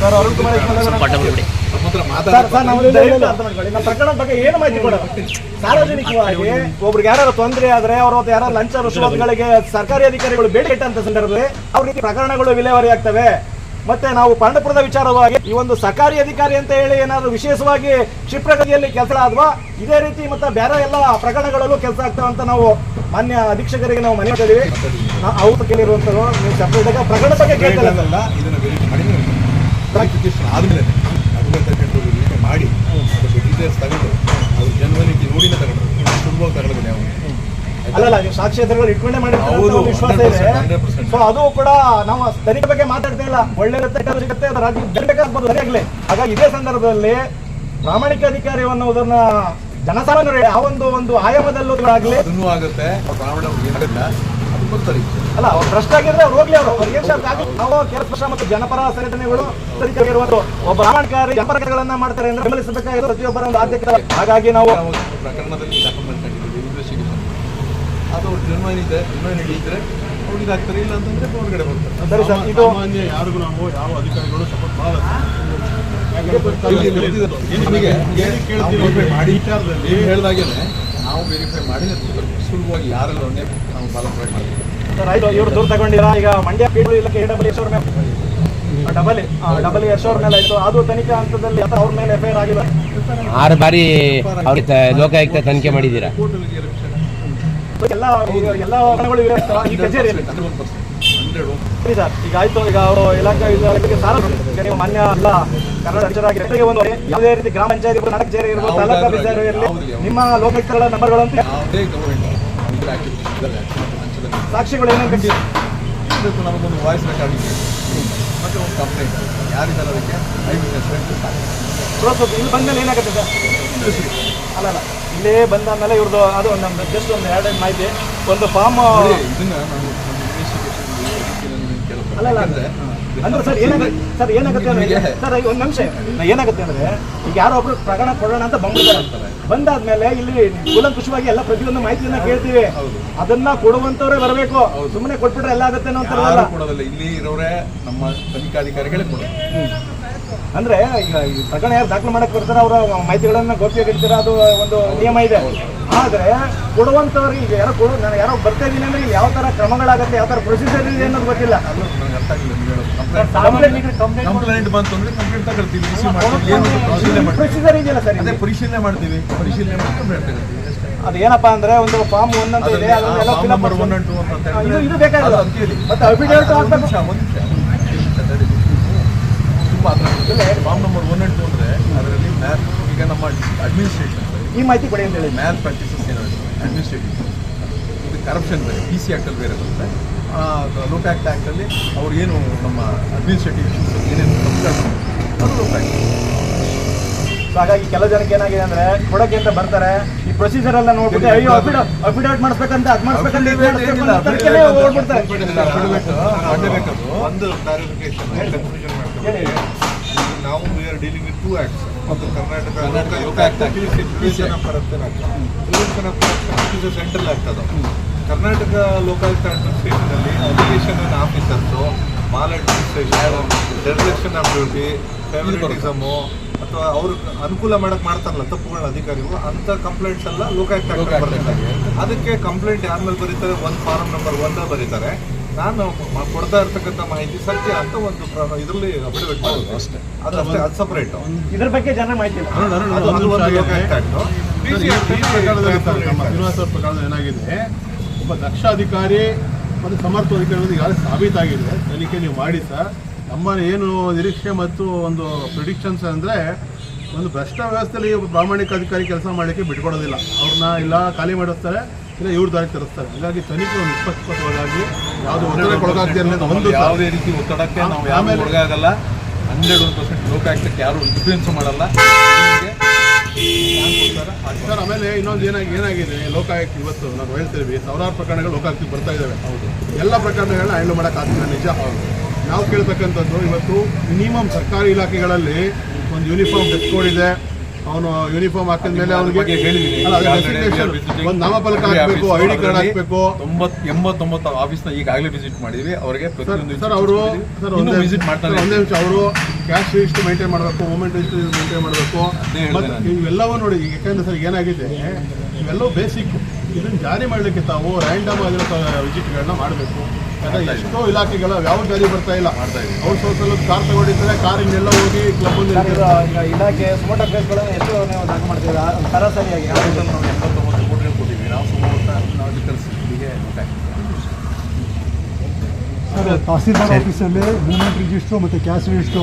ಬಿಡಿ ಪ್ರಕರಣದ ಬಗ್ಗೆ ಏನು ಮಾಹಿತಿ ಕೊಡೋದು ಸಾರ್ವಜನಿಕವಾಗಿ ಒಬ್ರಿಗೆ ಯಾರು ತೊಂದರೆ ಆದ್ರೆ ಅವ್ರ ಯಾರ ಲಂಚ ರುಸುವಾತ್ಗಳಿಗೆ ಸರ್ಕಾರಿ ಅಧಿಕಾರಿಗಳು ಬೇಡಿಕೆ ಇಟ್ಟಂತ ಸಂದರ್ಭದಲ್ಲಿ ಅವ್ರ ರೀತಿ ಪ್ರಕರಣಗಳು ವಿಲೇವಾರಿ ಆಗ್ತವೆ. ಮತ್ತೆ ನಾವು ಪಾಂಡಪುರದ ವಿಚಾರವಾಗಿ ಈ ಒಂದು ಸರ್ಕಾರಿ ಅಧಿಕಾರಿ ಅಂತ ಹೇಳಿ ಏನಾದ್ರು ವಿಶೇಷವಾಗಿ ಕ್ಷಿಪ್ರಗತಿಯಲ್ಲಿ ಕೆಲಸ ಆದ್ವಾ? ಇದೇ ರೀತಿ ಮತ್ತೆ ಬೇರೆ ಎಲ್ಲ ಪ್ರಕರಣಗಳಲ್ಲೂ ಕೆಲಸ ಆಗ್ತಾವಂತ ನಾವು ಮಾನ್ಯ ಅಧೀಕ್ಷಕರಿಗೆ ನಾವು ಮನೆ ಮಾಡಿದೀವಿ ಅವ್ರು ಕೇಳಿರುವಂತ ನೀವು ಸೆಪರೇಟ್ ಆಗಿ ಪ್ರಕರಣ ಬಗ್ಗೆ ಕೇಳ್ತಿಲ್ಲ ಸರ್. ಆದಮೇಲೆ ಮಾಡಿ ಅದಕ್ಕೆ ಡೀಟೇಲ್ಸ್ ತಗೊಂಡು ಅವ್ರು ರೂಢಿನ ತಗೊಂಡ್ರು ಸುಲಭವಾಗಿ ತಗೊಳ್ಳೋದಿಲ್ಲ ಯಾವ ಅಲ್ಲಲ್ಲ ನೀವು ಸಾಕ್ಷಿ ಇಟ್ಕೊಂಡೇ ಮಾಡಿರ್ತಾರೆ ಅಂತ ಹೌದು, ವಿಶ್ವಾಸ ಇದೆ 100%. ಸೊ ಅದು ಕೂಡ ನಾವು ತನಿಖೆ ಬಗ್ಗೆ ಮಾತಾಡ್ತಾ ಇಲ್ಲ ಒಳ್ಳೆ ಸಿಗುತ್ತೆ ಸರಿಯಾಗ್ಲಿ ಹಾಗಾಗಿ ಇದೇ ಸಂದರ್ಭದಲ್ಲಿ ಪ್ರಾಮಾಣಿಕ ಅಧಿಕಾರಿ ಅನ್ನೋದನ್ನ ಜನಸಾಮಾನ್ಯರು ಆ ಒಂದು ಒಂದು ಆಯಾಮದಲ್ಲೂ ಆಗ್ಲಿ ಅದನ್ನೂ ಆಗುತ್ತೆ ಅವ್ರ ಏನಾಗಲ್ಲ ಬರ್ತಾರೆ ಅಲ್ಲ ಅವ್ರು ಭ್ರಷ್ಟ ಆಗಿದ್ರೆ ಅವ್ರು ಹೋಗ್ಲಿ ಅವರು ಅವ್ರಿಗೆ ನಾವು ಕೆಲ ಪಕ್ಷ ಮತ್ತು ಜನಪರ ಸಂಘಟನೆಗಳು ಇರುವಂತ ಒಬ್ಬ ಪ್ರಾಮಾಣಿಕಾರಿ ಜನಪರಗಳನ್ನ ಮಾಡ್ತಾರೆ ಅಂದ್ರೆ ಬೆಂಬಲಿಸಬೇಕಾಗಿರೋ ಪ್ರತಿಯೊಬ್ಬರ ಒಂದು ಆದ್ಯತೆ ಹಾಗಾಗಿ ನಾವು ಪ್ರಕರಣದಲ್ಲಿ ಅದು ಅವ್ರ ಜನ್ಮನಿದ್ರೆ ಇದೆ ಜನ್ಮನಿ ಇದ್ರೆ ಅವ್ರು ಇದಾಗ್ತಾರೆ ಇಲ್ಲ ಅಂತಂದ್ರೆ ಹೊರಗಡೆ ಬರ್ತಾರೆ. ಸರಿ ಸರ್ ಇದು ಸಾಮಾನ್ಯ ಯಾರಿಗೂ ನಾವು ಯಾವ ಅಧಿಕಾರಿಗಳು ಸಪೋರ್ಟ್ ಮಾಡಲ್ಲ. ನಮಗೆ ಮಾಡಿ ವಿಚಾರದಲ್ಲಿ ಹೇಳ್ದಾಗೇನೆ ನಾವು ವೆರಿಫೈ ಮಾಡಿ ಸುಲಭವಾಗಿ ಯಾರೆಲ್ಲ ನಾವು ಮಾಡ್ತೀವಿ ಸರ್ ಆಯ್ತು ಇವ್ರು ದೂರ ತಗೊಂಡಿರ? ಈಗ ಮಂಡ್ಯ ಪೀಡು ಇಲ್ಲಕ್ಕೆ ಡಬಲ್ ಎಸ್ ಅವ್ರ ಮೇಲೆ. ಡಬಲ್ ಡಬಲ್ ಎಸ್ ಅವ್ರ ಮೇಲೆ ಆಯಿತು. ಅದು ತನಿಖಾ ಹಂತದಲ್ಲಿ ಅಥವಾ ಅವ್ರ ಮೇಲೆ ಎಫ್ ಐ ಆರ್ ಆಗಿಲ್ಲ ಆರು ಬಾರಿ ಲೋಕಾಯುಕ್ತ ತನಿಖೆ ಮಾಡಿದ್ದೀರಾ? ಎಲ್ಲ ಎಲ್ಲ ವಾಹನಗಳು ಇವೆ ಕಚೇರಿಯಲ್ಲಿ. ಸರಿ ಸರ್ ಈಗ ಆಯ್ತು. ಈಗ ಅವರು ಇಲಾಖೆ ಇಲಾಖೆಗೆ ಸಾಲ ಈಗ ನೀವು ಮಾನ್ಯ ಅಲ್ಲ ಕರ್ನಾಟಕ ಅಕ್ಷರಾಗಿ ರೈತರಿಗೆ ಒಂದು ಯಾವುದೇ ರೀತಿ ಗ್ರಾಮ ಪಂಚಾಯತ್ ಇರ್ಬೋದು ನಾಲ್ಕು ಕಚೇರಿ ಇರ್ಬೋದು ತಾಲೂಕು ಆಫೀಸರ್ ಇರಲಿ ನಿಮ್ಮ ಸಾಕ್ಷಿಗಳು ಏನೇನು ಇದಕ್ಕೂ ನಮಗೊಂದು ವಾಯ್ಸ್ ಮತ್ತೆ ಒಂದು ಕಂಪ್ಲೇಂಟ್ ಯಾರಿದ್ದಾರೆ ಅದಕ್ಕೆ? ಇಲ್ಲಿ ಬಂದ್ಮೇಲೆ ಏನಾಗುತ್ತೆ ಸರ್? ಅಲ್ಲ ಅಲ್ಲ ಇಲ್ಲೇ ಬಂದಾದ್ಮೇಲೆ ಇವ್ರದ್ದು ಅದು ಒಂದು ಜಸ್ಟ್ ಒಂದು ಎರಡು ಮಾಹಿತಿ. ಒಂದು ಫಾರ್ಮ್ ಇದನ್ನ ಅಂದ್ರೆ ಸರ್ ಏನಾಗುತ್ತೆ ಸರ್ ಏನಾಗುತ್ತೆ ಅಂದ್ರೆ ಸರ್ ಈಗ ಒಂದು ನಿಮಿಷ ಏನಾಗುತ್ತೆ ಅಂದ್ರೆ ಈಗ ಯಾರೋ ಒಬ್ರು ಪ್ರಕರಣ ಕೊಡೋಣ ಅಂತ ಬಂದಿದ್ದಾರೆ ಬಂದಾದ್ಮೇಲೆ ಇಲ್ಲಿ ಕೂಲಂಕುಷವಾಗಿ ಎಲ್ಲ ಪ್ರತಿಯೊಂದು ಮಾಹಿತಿಯನ್ನ ಕೇಳ್ತೀವಿ. ಅದನ್ನ ಕೊಡುವಂತವ್ರೆ ಬರಬೇಕು. ಸುಮ್ಮನೆ ಕೊಟ್ಬಿಟ್ರೆ ಎಲ್ಲ ಆಗುತ್ತೆ ಅಂತ ಇಲ್ಲಿ ಇರೋರೇ ನಮ್ಮ ತನಿಖಾಧಿಕಾರಿಗಳೇ ಕೊಡೋದು. ಅಂದ್ರೆ ಈಗ ಈ ಪ್ರಕರಣ ಯಾರು ದಾಖಲು ಮಾಡಕ್ ಬರ್ತಾರೆ ಅವರ ಮಾಹಿತಿಗಳನ್ನ ಗೋಪ್ಯಗಿರ್ತೀರ ಅದು ಒಂದು ನಿಯಮ ಇದೆ. ಆದ್ರೆ ಕೊಡುವಂತವ್ರಿಗೆ ಈಗ ಯಾರೋ ಕೊಡು ನಾನು ಯಾರೋ ಬರ್ತಾ ಇದ್ದೀನಿ ಅಂದ್ರೆ ಯಾವ ತರ ಕ್ರಮಗಳಾಗತ್ತೆ ಯಾವ ತರ ಪ್ರೊಸೀಜರ್ ಇದೆ ಅನ್ನೋದು ಗೊತ್ತಿಲ್ಲ. ಕಂಪ್ಲೇಂಟ್ ಬಂತು ಅಂದ್ರೆ ಕಂಪ್ಲೇಂಟ್ ತಗೊಳ್ತೀವಿ ಪರಿಶೀಲನೆ ಇದೆಯಲ್ಲ ಸರ್ ಅದೇ ಪರಿಶೀಲನೆ ಮಾಡ್ತೀವಿ. ಪರಿಶೀಲನೆ ಮಾಡಿ ಕಂಪ್ಲೇಂಟ್ ತಗೊಳ್ತೀವಿ. ಅಷ್ಟೇ. ಅದು ಏನಪ್ಪಾ ಅಂದ್ರೆ ಒಂದು ಫಾರ್ಮ್ ಒನ್ ಅಂತ ಇದೆ ಅದನ್ನೆಲ್ಲ ಇದು ಬೇಕಾಗಿಲ್ಲ. ಮತ್ತೆ one ಒಂದು and form number one and two ಅಂದ್ರೆ ಅದರಲ್ಲಿ ಮ್ಯಾಥ್ ಈಗ ನಮ್ಮ ಅಡ್ಮಿನಿಸ್ಟ್ರೇಷನ್ ಈ ಮಾಹಿತಿ ಕೊಡಿ ಅಂತ ಹೇಳಿ. ಮ್ಯಾಥ್ ಪ್ರಾಕ್ಟೀಸಸ್ ಏನೋ ಅಡ್ಮಿನಿಸ್ಟ್ರೇಟಿವ್ ಇದು ಕರಪ್ಷನ್ ಬೇರೆ ಪಿ ಸಿ ಆ್ಯಕ್ಟಲ್ಲಿ ಬೇರೆ ಬರುತ್ತೆ. ಆ್ಯಕ್ಟ್ ಆ್ಯಕ್ಟಲ್ಲಿ ಅವ್ರು ಏನು ನಮ್ಮ ಅಡ್ಮಿನಿಸ್ಟ್ರೇಟಿವ್ ಇಶ್ಯೂಸ್ ಏನೇನು ಅದು ಲೋಕಾಕ್ಟ್ So ಹಾಗಾಗಿ ಕೆಲವು ಜನಕ್ಕೆ ಏನಾಗಿದೆ ಅಂದ್ರೆ ಕೊಡಕ್ಕೆ ಅಂತ ಬರ್ತಾರೆ. ಈ ಪ್ರೊಸೀಜರ್ ಎಲ್ಲ ನೋಡ್ಬಿಟ್ಟು ಅಯ್ಯೋ ಅಫಿಡವಿಟ್ ಮಾಡಿಸ್ಬೇಕಂತ ಅದ್ ಮಾಡಿಸ್ಬೇಕಂತ ತರ್ಕೆನೇ ಓಡ್ಬಿಡ್ತಾರೆ. ಒಂದು ಕ್ಲಾರಿಫಿಕೇಶನ್. ನಾವು we are dealing with two acts ಮತ್ತು Karnataka Lokayukta Lokayukta prevention prevention of corruption act prevention of corruption ಇದು ಸೆಂಟ್ರಲ್ ಆಕ್ಟ್ ಅದು. Karnataka Lokayukta ಅಡ್ಮಿನಿಸ್ಟ್ರೇಷನಲ್ಲಿ application officers maladministration dereliction of duty favouritism ಅಥವಾ ಅವ್ರು ಅನುಕೂಲ ಮಾಡಕ್ ಮಾಡ್ತಾರಲ್ಲ ತಪ್ಪುಗಳ ಅಧಿಕಾರಿಗಳು ಅಂತ ಕಂಪ್ಲೇಂಟ್ಸ್ ಎಲ್ಲ ಲೋಕಾಯುಕ್ತ ಬರೀತಾರೆ ಅದಕ್ಕೆ ಕಂಪ್ಲೇಂಟ್ ಯಾರ ಮೇಲೆ ಬರೀತಾರೆ? ಒಂದು ಫಾರಂ ನಂಬರ್ ಒನ್ ಬರೀತಾರೆ. ನಾನು ಕೊಡ್ತಾ ಇರ್ತಕ್ಕಂಥ ಮಾಹಿತಿ ಸತ್ಯ ಅಂತ ಒಂದು ಇದರಲ್ಲಿ ಅಷ್ಟೇ. ಅದು ಅಷ್ಟೇ ಅದು ಸಪರೇಟ್ ಇದ್ರ ಬಗ್ಗೆ ಜನ ಮಾಹಿತಿ ಪ್ರಕರಣದಲ್ಲಿ ಏನಾಗಿದೆ? ಒಬ್ಬ ದಕ್ಷ ಅಧಿಕಾರಿ ಮತ್ತು ಸಮರ್ಥ ಅಧಿಕಾರಿ ಈಗಾಗಲೇ ಸಾಬೀತಾಗಿದೆ ತನಿಖೆ ನೀವು ಮಾಡಿ ಸರ್. ನಮ್ಮ ಏನು ನಿರೀಕ್ಷೆ ಮತ್ತು ಒಂದು ಪ್ರಿಡಿಕ್ಷನ್ಸ್ ಅಂದರೆ ಒಂದು ಭ್ರಷ್ಟ ವ್ಯವಸ್ಥೆಯಲ್ಲಿ ಒಬ್ಬ ಪ್ರಾಮಾಣಿಕ ಅಧಿಕಾರಿ ಕೆಲಸ ಮಾಡಲಿಕ್ಕೆ ಬಿಟ್ಕೊಡೋದಿಲ್ಲ ಅವ್ರನ್ನ ಇಲ್ಲ ಖಾಲಿ ಮಾಡಿಸ್ತಾರೆ ಇಲ್ಲ ಇವ್ರ ದಾರಿ ತರಿಸ್ತಾರೆ. ಹಾಗಾಗಿ ತನಿಖೆ ಒಂದು ನಿಷ್ಪಕ್ಷಪಾತವಾಗಿ ಒಂದು. ಯಾವುದೇ ರೀತಿ ಒತ್ತಡಕ್ಕೆ ನಾವು ಯಾವ ಒಳಗಾಗಲ್ಲ. ಹಂಡ್ರೆಡ್ ಒನ್ ಪರ್ಸೆಂಟ್ ಲೋಕಾಯುಕ್ತಕ್ಕೆ ಯಾರು ಇನ್ಫ್ಲೂಯೆನ್ಸ್ ಮಾಡಲ್ಲ. ಸರ್ ಆಮೇಲೆ ಇನ್ನೊಂದು ಏನಾಗಿ ಏನಾಗಿದೆ? ಲೋಕಾಯುಕ್ತ ಇವತ್ತು ನಾವು ಹೇಳ್ತೀವಿ ಸಾವಿರಾರು ಪ್ರಕರಣಗಳು ಲೋಕಾಯುಕ್ತಕ್ಕೆ ಬರ್ತಾ ಇದ್ದಾವೆ ಹೌದು. ಎಲ್ಲ ಪ್ರಕರಣಗಳನ್ನ ಹ್ಯಾಂಡಲ್ ಮಾಡೋಕ್ಕಾಗ್ತಿಲ್ಲ ನಿಜ ಹೌದು ನಾವು ಕೇಳ್ತಕ್ಕಂಥದ್ದು ಇವತ್ತು ಮಿನಿಮಮ್ ಸರ್ಕಾರಿ ಇಲಾಖೆಗಳಲ್ಲಿ ಒಂದು ಯೂನಿಫಾರ್ಮ್ ಡೆಸ್ಕೋಡ್ ಇದೆ. ಅವನು ಯೂನಿಫಾರ್ಮ್ ಹಾಕಿದ ಮೇಲೆ ಅವನಿಗೆ ಹೇಳಿದ್ದೀನಿ. ಒಂದು ನಾಮಫಲಕ ಹಾಕಬೇಕು ಐ ಡಿ ಕಾರ್ಡ್ ಹಾಕಬೇಕು ಹಾಕ್ಬೇಕು. ತೊಂಬತ್ ಎಂಬತ್ತೊಂಬತ್ತು ಆಫೀಸ್ನ ಈಗಾಗಲೇ ವಿಸಿಟ್ ಮಾಡಿದ್ವಿ. ಅವರಿಗೆ ಸರ್ ಪ್ರತಿಯೊಂದು ಸರ್ ಅವರು ಸರ್ ಒಂದೇ ವಿಸಿಟ್ ಮಾಡ್ತಾರೆ ಒಂದೇ ನಿಮಿಷ ಅವರು ಕ್ಯಾಶ್ ರಿಜಿಸ್ಟರ್ ಮೇಂಟೈನ್ ಮಾಡಬೇಕು ಮೂಮೆಂಟ್ ರಿಜಿಸ್ಟರ್ ಮೇಂಟೈನ್ ಮಾಡಬೇಕು. ಇವೆಲ್ಲವೂ ನೋಡಿ ಈಗ ಯಾಕಂದ್ರೆ ಸರ್ ಏನಾಗಿದೆ? ಇವೆಲ್ಲವೂ ಬೇಸಿಕ್ ಇದನ್ನು ಜಾರಿ ಮಾಡಲಿಕ್ಕೆ ತಾವು ರ್ಯಾಂಡಮ್ ಆಗಿರೋ ವಿಸಿಟ್ಗಳನ್ನ ಮಾಡಬೇಕು. ಯಾಕಂದ್ರೆ ಎಷ್ಟೋ ಇಲಾಖೆಗಳ ಯಾವ ಜಾರಿ ಬರ್ತಾ ಇಲ್ಲ. ಮಾಡ್ತಾ ಇದೆ. ಅವ್ರು ಕಾರ್ ಸ್ವಲ್ಪ ಕಾರ್ ಕಾರಿಂಗೆಲ್ಲ ಹೋಗಿ ಕ್ಲಬ್ ಇಲಾಖೆ ಸ್ಫೋಟ ಕೇಸ್ಗಳನ್ನು ಎಷ್ಟು ನೀವು ದಾಖಲು ಮಾಡ್ತೀರಾ ಸರಾಸರಿಯಾಗಿ ನಾವು ಎಂಬತ್ತೊಂಬತ್ತು ಕೋಟಿ ಕೊಟ್ಟಿದ್ವಿ ನಾವು ಸುಮಾರು ನಾವು ಸ್ಥಿತಿಗೆ ತಹಸೀಲ್ದಾರ್ ಆಫೀಸಲ್ಲಿ ಮೂವ್ಮೆಂಟ್ ರಿಜಿಸ್ಟ್ರು ಮತ್ತೆ ಕ್ಯಾಶ್ ರಿಜಿಸ್ಟ್ರು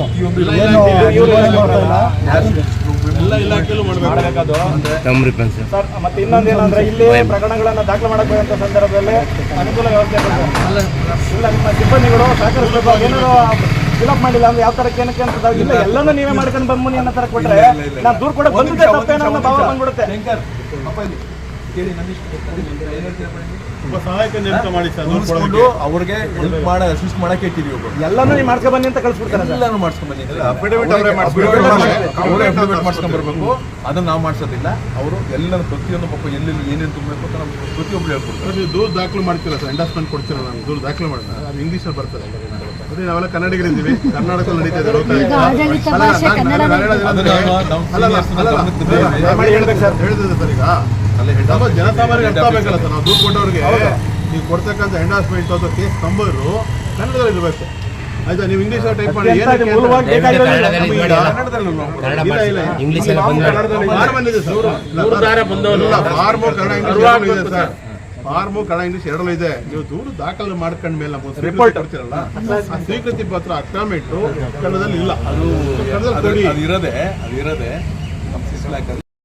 ಸರ್ ಮತ್ತೆ ಇನ್ನೊಂದು ಏನಂದ್ರೆ ಇಲ್ಲಿ ಪ್ರಕರಣಗಳನ್ನ ದಾಖಲು ಮಾಡಬೇಕಂತ ಸಂದರ್ಭದಲ್ಲಿ ಅನುಕೂಲ ವ್ಯವಸ್ಥೆ ಬೇಕು. ಇಲ್ಲ ನಿಮ್ಮ ಸಿಬ್ಬಂದಿಗಳು ಸಹಕರಿಸಬೇಕು. ಏನಾದ್ರು ಫಿಲಪ್ ಮಾಡಿಲ್ಲ ಅಂದ್ರೆ ಯಾವ ತರ ಏನಕ್ಕೆ ಅಂತ ಇಲ್ಲ ಎಲ್ಲನೂ ನೀವೇ ಮಾಡ್ಕೊಂಡು ಬಂದ್ಮುನಿ ಅನ್ನೋ ತರ ಕೊಟ್ರೆ. ನಾನು ದೂರ ಕೂಡ ಬಂದಿದ್ದೆ ತಪ್ಪೇನೋ ಭಾವ ಬಂದ್ಬಿಡುತ್ತೆ. ಸಹಾಯಕ ನೇಮಕ ಮಾಡಿ ಸರ್ ಕೂರಿಸ್ಕೊಂಡು ಅವ್ರಿಗೆ ಹೆಲ್ಪ್ ಮಾಡ ಅಸಿಸ್ಟ್ ಮಾಡಕ್ಕೆ ಇಟ್ಟಿದ್ವಿ ಒಬ್ಬರು ಎಲ್ಲನೂ ನೀವು ಮಾಡ್ಕೊ ಬನ್ನಿ ಅಂತ ಕಳಿಸ್ಬಿಡ್ತಾರೆ ಸರ್. ಎಲ್ಲಾನು ಮಾಡ್ಸ್ಕೊಂಡ್ ಬನ್ನಿ. affidavit ಅವರೇ ಅಫಿಡವಿಟ್ ಮಾಡ್ಸ್ಕೊಂಡ್ ಬರ್ಬೇಕು. ಅದನ್ನ ನಾವು ಮಾಡ್ಸೋದಿಲ್ಲ. ಅವರು ಎಲ್ಲ ಪ್ರತಿಯೊಂದು ಪಾಪ ಎಲ್ಲೆಲ್ಲಿ ಏನೇನು ತುಂಬಬೇಕು ಅಂತ ನಮ್ಗೆ ಪ್ರತಿಯೊಬ್ರು ಹೇಳ್ಕೊಡ್ತಾರೆ. ಸರ್, ನೀವು ದೂರ ದಾಖಲು ಮಾಡ್ತೀರಾ ಸರ್? ಎಂಡಾಸ್ಮೆಂಟ್ ಕೊಡ್ತೀರಾ ನಾನು ದೂರ ದಾಖಲು ಮಾಡ್ತಾರೆ? ಅದು ಇಂಗ್ಲೀಷಲ್ಲಿ ಬರ್ತದೆ. ಅದೇ ನಾವೆಲ್ಲ ಕನ್ನಡಿಗರಿದ್ದೀವಿ. ಕರ್ನಾಟಕದಲ್ಲಿ ನಡೀತಾ ಇದೆ ಅಲ್ಲ, ಹೇಳ್ಬೇಕು ಸರ್. ಹೇಳಿದ್ರೆ ಸರ್ ಈಗ. ಅಲ್ಲೇ ಜನಸಾಮಾನ್ಯರಿಗೆ ಅರ್ಥ ಸರ್ ನಾವು ದುಡ್ಡು ಕೊಟ್ಟವ್ರಿಗೆ. ನೀವು ಕೊಡ್ತಕ್ಕಂಥ ಎಂಡಾಸ್ಮೆಂಟ್ ಅಥವಾ ಕೇಸ್ ನಂಬರು ಕನ್ನಡದಲ್ಲಿ ಇರಬೇಕು. ಆಯ್ತಾ ನೀವು ಇಂಗ್ಲೀಷ್ ಟೈಪ್ ಮಾಡಿ ಫಾರ್ಮ್ ಕನ್ನಡ ಇಂಗ್ಲಿಷ್ ಎರಡೂ ಇದೆ ಸರ್. ಫಾರ್ಮು ಕನ್ನಡ ಇಂಗ್ಲಿಷ್ ಎರಡೂ ಇದೆ. ನೀವು ದೂರು ದಾಖಲೆ ಮಾಡ್ಕೊಂಡ ಮೇಲೆ ನಾವು ರಿಪೋರ್ಟ್. ಆ ಸ್ವೀಕೃತಿ ಪತ್ರ ಅಕ್ರಾಮೆಂಟು ಕನ್ನಡದಲ್ಲಿ ಇಲ್ಲ. ಅದು ಇರೋದೆ ಅದು ಇರೋದೆ ನಮ್ಮ ಸಿಸ್ಲಾಕಲ್ಲಿ